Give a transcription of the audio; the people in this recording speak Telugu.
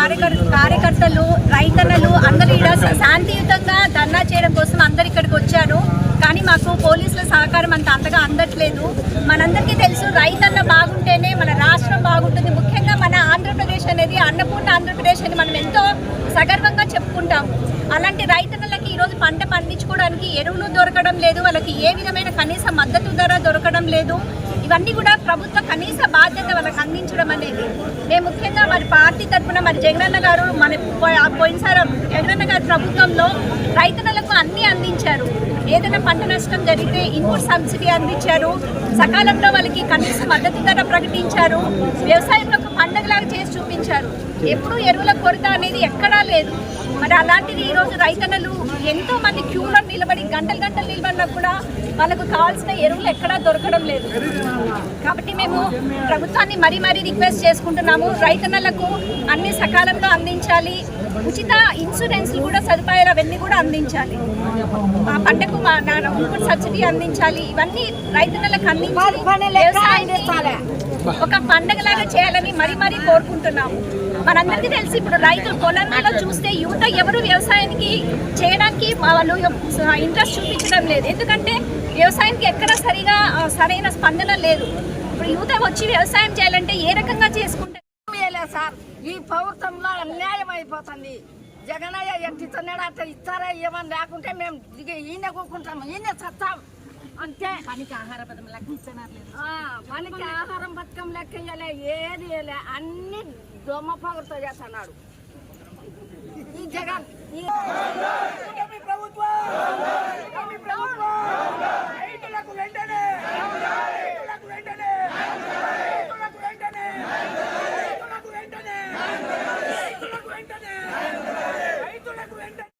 కార్యకర్తలు రైతన్నలు అందరూ ఇక్కడ శాంతియుతంగా ధర్నా చేయడం కోసం అందరు ఇక్కడికి వచ్చారు. కానీ మాకు పోలీసుల సహకారం అంత అంతగా అందట్లేదు. మనందరికీ తెలుసు రైతన్న బాగుంటేనే మన రాష్ట్రం బాగుంటుంది. ముఖ్యంగా మన ఆంధ్రప్రదేశ్ అనేది అన్నపూర్ణ ఆంధ్రప్రదేశ్ అని మనం ఎంతో సగర్వంగా చెప్పుకుంటాం అలాంటి రైతన్నలకి ఈరోజు పంట పండించుకోవడానికి ఎరువులు దొరకడం లేదు. వాళ్ళకి ఏ విధమైన కనీస మద్దతు ధర దొరకడం లేదు. ఇవన్నీ కూడా ప్రభుత్వ కనీస బాధ్యత వాళ్ళకి అందించడం అనేది. మేము ముఖ్యంగా మరి పార్టీ తరఫున మరి జగనన్న గారు మన పోయినసారి జగనన్న గారి ప్రభుత్వంలో రైతన్నలకు అన్నీ అందించారు. ఏదైనా పంట నష్టం జరిగితే ఇన్పుట్ సబ్సిడీ అందించారు. సకాలంలో వాళ్ళకి కనీస మద్దతు ధర ప్రకటించారు. వ్యవసాయంలో ఒక పండగలాగా చేసి చూపించారు. ఎప్పుడు ఎరువుల కొరత అనేది ఎక్కడా లేదు. మరి అలాంటిది ఈరోజు రైతన్నలు ఎంతో మంది క్యూలో నిలబడి గంటలు గంటలు నిలబడినా కూడా వాళ్ళకు కావాల్సిన ఎరువులు ఎక్కడా దొరకడం లేదు. కాబట్టి మేము ప్రభుత్వాన్ని మరీ మరీ రిక్వెస్ట్ చేసుకుంటున్నాము. రైతన్నలకు అన్ని సకాలంలో అందించాలి. ఉచిత ఇన్సూరెన్స్లు కూడా సదుపాయాలు అవన్నీ కూడా అందించాలి. ఆ పంటకు మా నా ఇన్పుట్ సబ్సిడీ అందించాలి. ఇవన్నీ రైతన్నలకు అందించాలి. ఒక పండగలాగా చేయాలని మరీ మరీ కోరుకుంటున్నాము. మనందరికీ తెలిసి ఇప్పుడు రైతులు పొలంలో చూస్తే యువత ఎవరు వ్యవసాయానికి చేయడానికి వాళ్ళు ఇంట్రెస్ట్ చూపించడం లేదు. ఎందుకంటే వ్యవసాయానికి ఎక్కడ సరిగా సరైన స్పందన లేదు. ఇప్పుడు యువత వచ్చి వ్యవసాయం చేయాలంటే ఏ రకంగా ఇయ్యలే సార్ ఈ ప్రభుత్వంలో అన్యాయం అయిపోతుంది. జగనయ్య ఎంత ఇస్తున్నాడు అట్లా ఇస్తారా ఏమని లేకుంటే మేము దిగి ఈయన కూకుంటాము ఈయన చస్తాం అంతే. పనికి ఆహార పదం లెక్క ఇస్తున్నారు పనికి ఆహారం బతకం లెక్క ఇయ్యలే ఏది అన్ని దొమ్మ పొగరుతో చేస్తున్నాడు. ఈ జగన్ ఈ